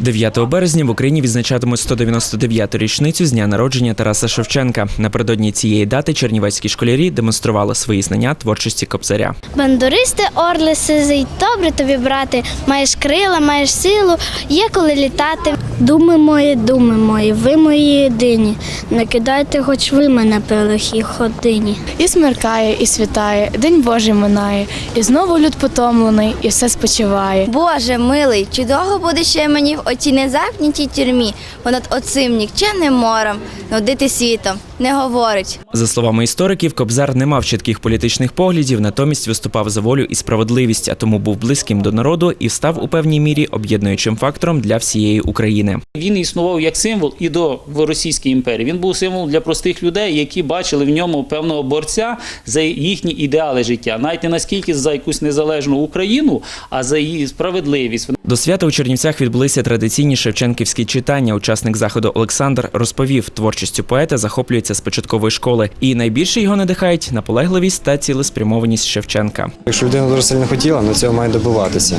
9 березня в Україні відзначатимуть 199-ту річницю з дня народження Тараса Шевченка. Напередодні цієї дати чернівецькі школярі демонстрували свої знання творчості кобзаря. Бандуристи орли сизий, добре тобі брати. Маєш крила, маєш силу, є коли літати. Думи мої, думи мої, ви мої єдині. Не кидайте, хоч ви мене по лихій ходині. І смеркає, і світає, день Божий минає, і знову люд потомлений, і все спочиває. Боже милий, чи довго буде ще мені в оцій незамкнітій тюрмі, понад оцим нікчемним морем, нудити світом, не говорить. За словами істориків, Кобзар не мав чітких політичних поглядів, натомість виступав за волю і справедливість, а тому був близьким до народу і став у певній мірі об'єднуючим фактором для всієї України. Він існував як символ і до в Російській імперії. Він був символ для простих людей, які бачили в ньому певного борця за їхні ідеали життя, навіть не наскільки за якусь незалежну Україну, а за її справедливість. До свята у Чернівцях відбулися традиційні шевченківські читання. Учасник заходу Олександр розповів, творчістю поета захоплюється з початкової школи, і найбільше його надихають наполегливість та цілеспрямованість Шевченка. Якщо людина дуже сильно хотіла, на цього має добиватися.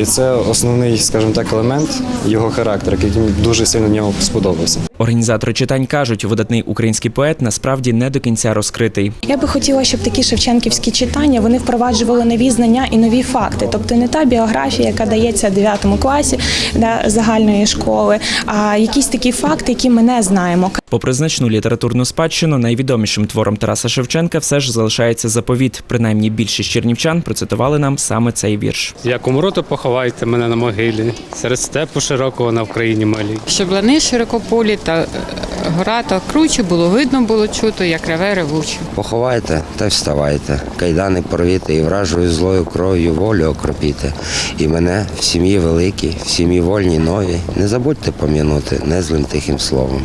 І це основний, скажімо так, елемент його характеру, який дуже сильно в ньому сподобався. Організатори читань кажуть, видатний український поет насправді не до кінця розкритий. Я би хотіла, щоб такі шевченківські читання вони впроваджували нові знання і нові факти. Тобто не та біографія, яка дається в 9 класі да, загальної школи, а якісь такі факти, які ми не знаємо. Попри значну літературну спадщину, найвідомішим твором Тараса Шевченка все ж залишається заповіт. Принаймні більшість чернівчан процитували нам саме цей вірш. Як умру, то поховайте мене на могилі, серед степу широкого на Вкраїні малій. Щоб лани широкополі та е, гора та круче було видно, було чути, як реве ревуче. Поховайте та вставайте, кайдани порвіте і вражою злою кров'ю волю окропіте. І мене в сім'ї великій, в сім'ї вольній новій, не забудьте пом'янути незлим тихим словом.